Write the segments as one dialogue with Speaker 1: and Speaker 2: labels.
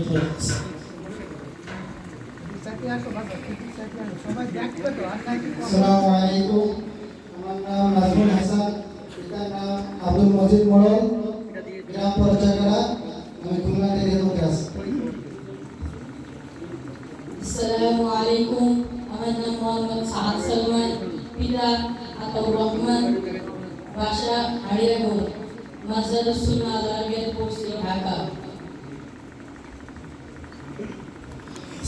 Speaker 1: হচ্ছে
Speaker 2: আসসালামু আলাইকুম আমার নাম নাজমুল হাসান পিতার নাম আব্দুল মজিদ মোড়ল গ্রাম পরচাগড়া আমি খুলনা থেকে বলতে আসছি
Speaker 1: আসসালামু আলাইকুম আমার নাম মোহাম্মদ সাহাদ সালমান পিতা আতাউর রহমান বাসা হাড়িয়াগোল মাজারুস সুন্নাহ আরবিয়াত পড়ছি ঢাকা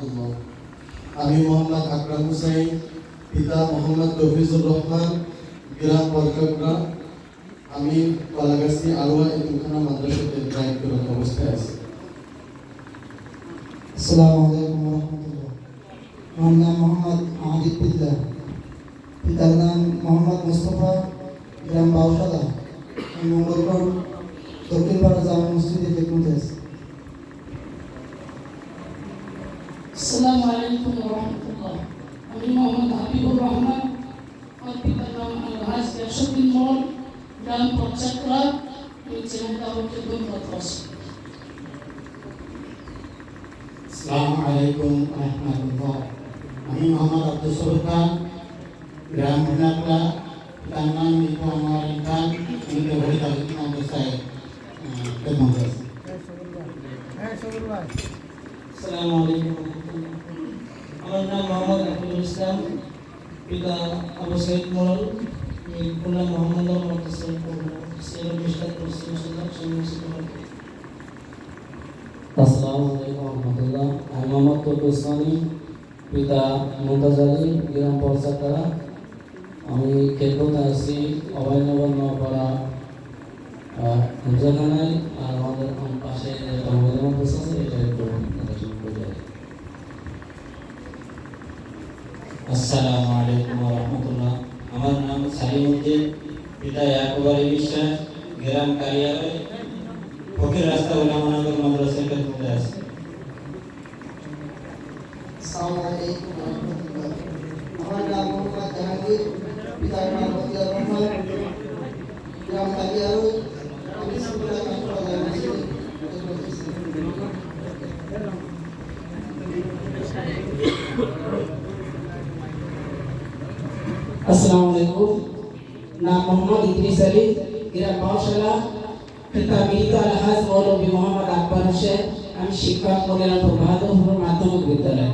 Speaker 2: আলাইকুম
Speaker 3: রহমতুল্লাহ আমি মোহাম্মদ আকরাম হুসাইন, পিতা মোহাম্মদ রফিজুর রহমান, গ্রাম পরচক্রা আমি কলাগাছি আলোয়া এতিমখানা মাদ্রাসাতে দায়িত্বরত অবস্থায় আছি।
Speaker 2: আসসালামু আলাইকুম রহমতুল্লাহ। আমার নাম মোহাম্মদ আদিব পিল্লা পিতার নাম মোহাম্মদ মুস্তফা গ্রাম বাউসাদা আমি মঙ্গলকোট দক্ষিণপাড়া জামা মসজিদে খেদমতে আছি
Speaker 4: আসসালামু আলাইকুম রহমতুল্লাহ আমি মোহাম্মদ হাবিবুর রহমান আমার পিতার নাম আলহাজ ইয়াসুদ্দিন মোল গ্রাম পঞ্চাকরা আমি ছিলাম তাবুকে দুর্গত আছি
Speaker 3: আসসালামু আলাইকুম রহমতুল্লাহ আমি মোহাম্মদ আব্দুল সবুর খান গ্রাম ভুনাকলা পিতার নাম মিঠু আমার খান আমি দেবরি তালুক অবস্থায় খেদমত আছি
Speaker 5: আসসালামু আলাইকুম রহমতুল্লাহ আমার নাম মোহাম্মদ আব্দুল ইসলাম। পিতা আবু সৈয়দ মোড়ল খুলনা মোহাম্মদ সুন্নাহ সন্ন্যাসী
Speaker 6: আসসালামু আমি মোহাম্মদ ইসলামী পিতা মুমতাজ গ্রাম পরসাকারা আমি খেলতে আসছি অভয়নগর নপাড়া হামজাখানায় আর আমাদের
Speaker 7: আসসালামু আলাইকুম রাহমাতুল্লাহ আমার নাম সালিমউদ্দিন পিতা ইয়াকুব আলী বিশ্বাস, গ্রাম কালিয়াবাই ফকির রাস্তা উলামানগর মাদ্রাসা খেদমতে আছে।
Speaker 2: আসসালামু আমার নাম জাহাঙ্গীর পিতার নাম মসজিদে খেদমতে আছি
Speaker 8: আসসালামু আলাইকুম। নাম মোহাম্মদ ইদ্রিস আলী। গ্রাম বাউশালা পিতা মৃত আলহাজ মৌলবী মোহাম্মদ আকবর হোসেন। আমি শিক্ষক মনিরামপুর বাহাদুরপুর মাধ্যমিক বিদ্যালয়।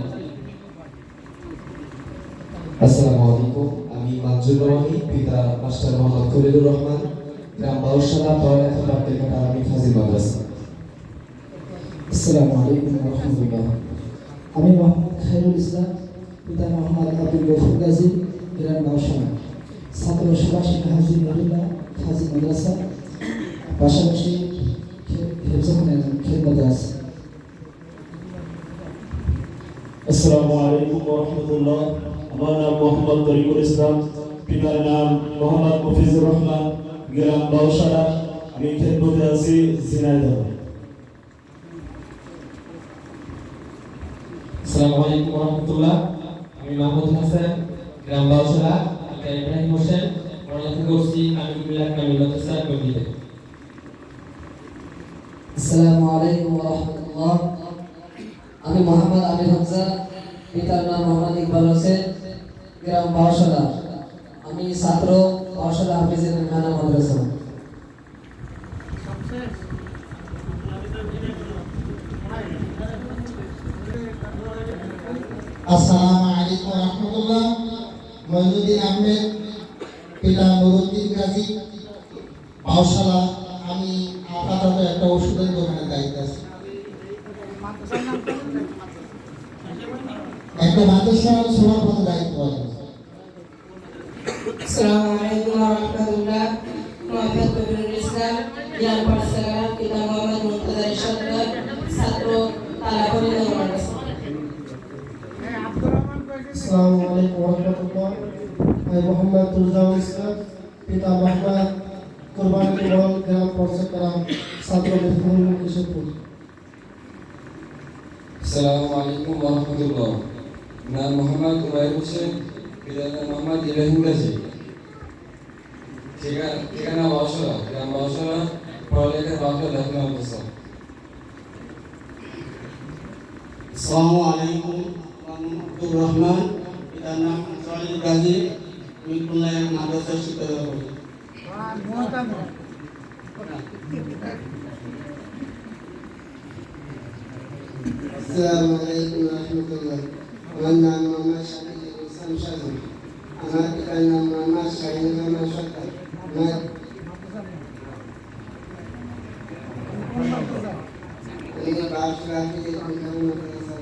Speaker 9: আসসালামু আলাইকুম। আমি মাজুর রহমানি পিতা মাস্টার মোহাম্মদ খলিলুর রহমান। গ্রাম বাউসালা পয়নাথ প্রাপ্তির কাটা আমি ফাজিল মাদ্রাসা।
Speaker 3: আসসালামু আলাইকুম রহমতুল্লাহ। আমি মোহাম্মদ খায়রুল ইসলাম, পিতা মোহাম্মদ আব্দুল গফুর গাজী। গ্রাম বাউসানা ছাত্র সুভাষিক হাজি মহিলা হাজি মাদ্রাসা পাশাপাশি হেফজখানের খেদমতে আছে
Speaker 10: আসসালামু আলাইকুম ওয়া রাহমাতুল্লাহ। আমার নাম মোহাম্মদ তরিকুল ইসলাম। পিতার নাম মোহাম্মদ মফিজুর রহমান। গ্রাম বাউসারা আমি খেদমতে আছি ঝিনাইদহ।
Speaker 6: আসসালামু আলাইকুম রহমতুল্লাহ। আমি মাহমুদ হাসান। গ্রাম বাউসলা পিতা ইব্রাহিম হোসেন পড়ালেখা করছি আলিমুল্লাহ কামিল মাদ্রাসা কবিতে
Speaker 8: আসসালামু আলাইকুম রহমতুল্লাহ। আমি মোহাম্মদ আমির হামজা পিতার নাম মোহাম্মদ ইকবাল হোসেন গ্রাম বাউশালা আমি ছাত্র বাউশালা হাফিজের খানা মাদ্রাসা।
Speaker 2: আসসালামু আলাইকুম রহমতুল্লাহ। মইনুদ্দিন আহমেদ পিতা নুরুদ্দিন গাজী পাওশালা আমি আপাতত একটা ওষুধের দোকানের দায়িত্বে আছি। একটা মাদ্রাসার সভাপতি দায়িত্ব আছে।
Speaker 4: আলাইকুম ইসলাম জ্ঞান পাঠশালা পিতা মোহাম্মদ সরকার ছাত্র
Speaker 1: তারপরে দরবার আছে
Speaker 11: আসসালামু আলাইকুম রহমতুল্লাহ। আমি মোহাম্মদ তুজাউল ইসলাম পিতা মোহাম্মদ কুরবানি মহল গ্রাম পর্ষদ গ্রাম ছাত্র বিদ্যালয় কিশোরপুর
Speaker 12: আসসালামু আলাইকুম নাম মোহাম্মদ উবাইর হোসেন পিতার নাম মোহাম্মদ ইব্রাহিম গাজী ঠিকানা ঠিকানা গ্রাম বাউসরা পড়ালেখার বাউসরা লেখাপড়া অবস্থা
Speaker 5: আসসালামু আলাইকুম আব্দুর রহমান পিতার নাম আনসারুল গাজী আমি খুলনায় মাদ্রাসা শিক্ষা করি
Speaker 11: আসসালামু আলাইকুম রহমতুল্লাহ আমার নাম মোহাম্মদ শাহিদুল ইসলাম শাহী আমার পিতার নাম মোহাম্মদ শাহিদুর রহমান সরকার আমার আমি বাসরা থেকে বিদ্যালয় মাদ্রাসা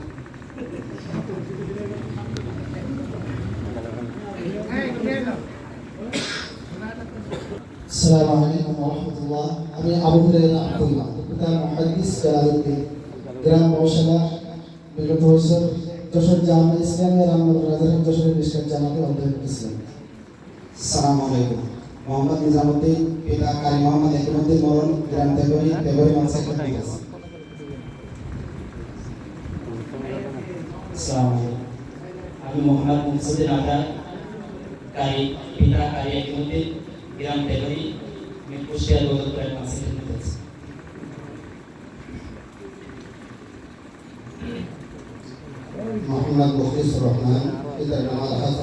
Speaker 3: আসসালামু আলাইকুম রহমতুল্লাহ আমি আবু হুরায়রা আব্দুল্লাহ পিতা মুহাদ্দিস জালালউদ্দিন গ্রাম মৌসলা বিগত বছর যশোর জামা ইসলামিয়া রামনগর রাজারহাট যশোরের মিশকাত জামাতে অধ্যয়ন করেছিলেন
Speaker 2: সালাম আলাইকুম মোহাম্মদ নিজামুদ্দিন পিতা কারি মোহাম্মদ একমুদ্দিন মরণ গ্রাম দেবরি দেবরি মানসা
Speaker 5: আমি মোহাম্মদ মুনসুদ্দিন আজাদ কারি পিতা কারি একমুদ্দিন গ্রাম দেবরি আমি কুষ্টিয়া গৌরপুরের মাসে খেতে আছি।
Speaker 2: মোহাম্মদ মুখলিসুর রহমান পিতার নাম আলহাজ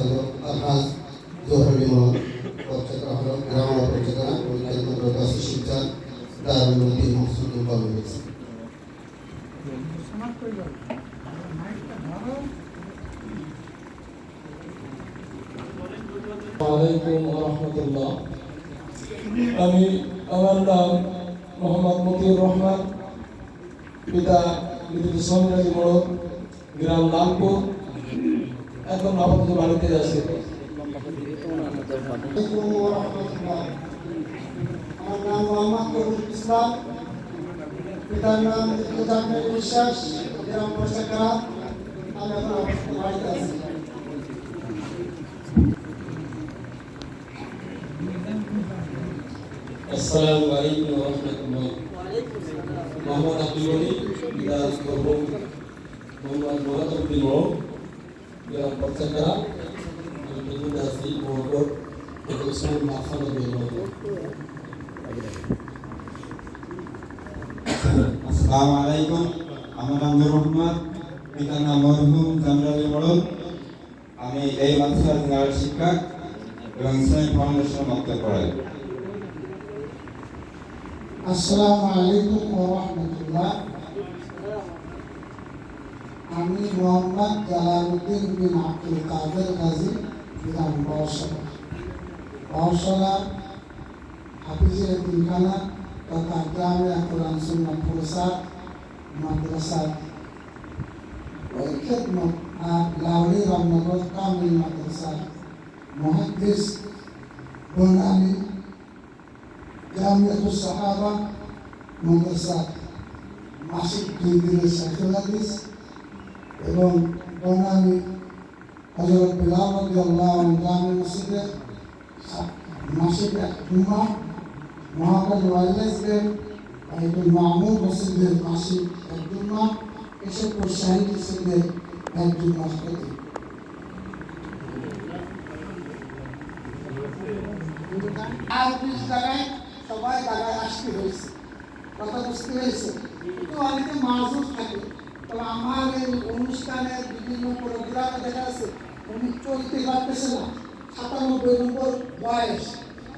Speaker 2: আলহাজ জোহরুল ইমরান পরিচালনা হল গ্রাম পরিচালনা পরিচালনা দাসী শিক্ষা দারুল উদ্দিন মহসুদুল কলেজ
Speaker 10: ওয়ালাইকুম রহমতুল্লাহ। আমি আমার নাম মোহাম্মদ মতিউর রহমান। পিতা সমিতি মোড়ক, গ্রাম লালপুর। এখন আপাতত বাড়িতে আছি।
Speaker 11: আমার নাম মোহাম্মদ কবির ইসলাম। পিতার নাম বিশ্বাস। গ্রাম পরিষদ আমি এখন বাড়িতে আছি।
Speaker 13: আসসালামু আলাইকুম ওয়া রাহমাতুল্লাহ। মোহাম্মদ আব্দুল ওলি পিতা মরহুম মোহাম্মদ মোড় গ্রাম পরচাকরা আমি প্রথমে আছি মোহাম্মদ উসমান মাফান
Speaker 2: আসসালামু আলাইকুম, আমার নাম মোহাম্মদ পিতার নাম মরহুম জামরালি মডল আমি এই মাদ্রাসার শিক্ষক এবং ইসলামিক ফাউন্ডেশন মক্তব পড়াই
Speaker 11: আসসালামু আলাইকুম ওয়া রাহমাতুল্লাহ আমি মোহাম্মদ জালালউদ্দিন বিন আব্দুল কাদের গাজী গ্রাম বাউসলা বাউসলা হাফিজের তিনখানা তথা গ্রামে কোরআন সুন্নাহ প্রসার মাদ্রাসা ওই খেদমত আর লাউলি রামনগর কামিল মাদ্রাসা মহাদ্দিস বনানী জামিয়াতুস সাহাবা মাদ্রাসা মাসিক দুই দিনের সাইকেল হাদিস এবং বনানী হজরত বিলাল আনহু জামি মসজিদে মাসিক এক জুমা মহাকাল ওয়াইলেসদের বাইতুল মামুর মসজিদের মাসিক এক জুমা কেশবপুর শাহিদ মসজিদের এক জুমা প্রতি আর বিশ জায়গায় সবাই জায়গায় আসতে হয়েছে। কথা বুঝতে হয়েছে কিন্তু অনেকে মাজুর থাকে। তবে আমার এই অনুষ্ঠানের বিভিন্ন প্রোগ্রামে দেখা যাচ্ছে, উনি চলতে পারতেছে না। সাতানব্বই নম্বর বয়স।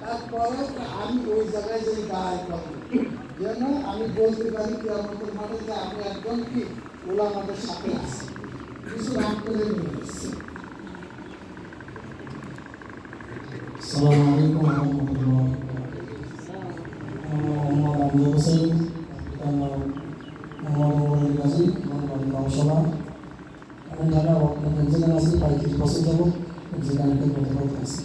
Speaker 11: তারপরে আমি ওই জায়গায় যে দাঁড়ায় পাবো যেন আমি বলতে পারি কি, আমাদের মাঠে যে আমি একজন কি, ওলা আমাদের সাথে আছি। কিছু রাগ করে নিয়ে এসেছি
Speaker 3: ওয়া রাহমাতুল্লাহ। হোসেন পিতার নাম মোহাম্মদ ওমর আলী গাজী আমার নাম আমি ঢাকা যেখানে আছি পঁয়ত্রিশ বছর যাব যেখানে প্রতিরোধ আছি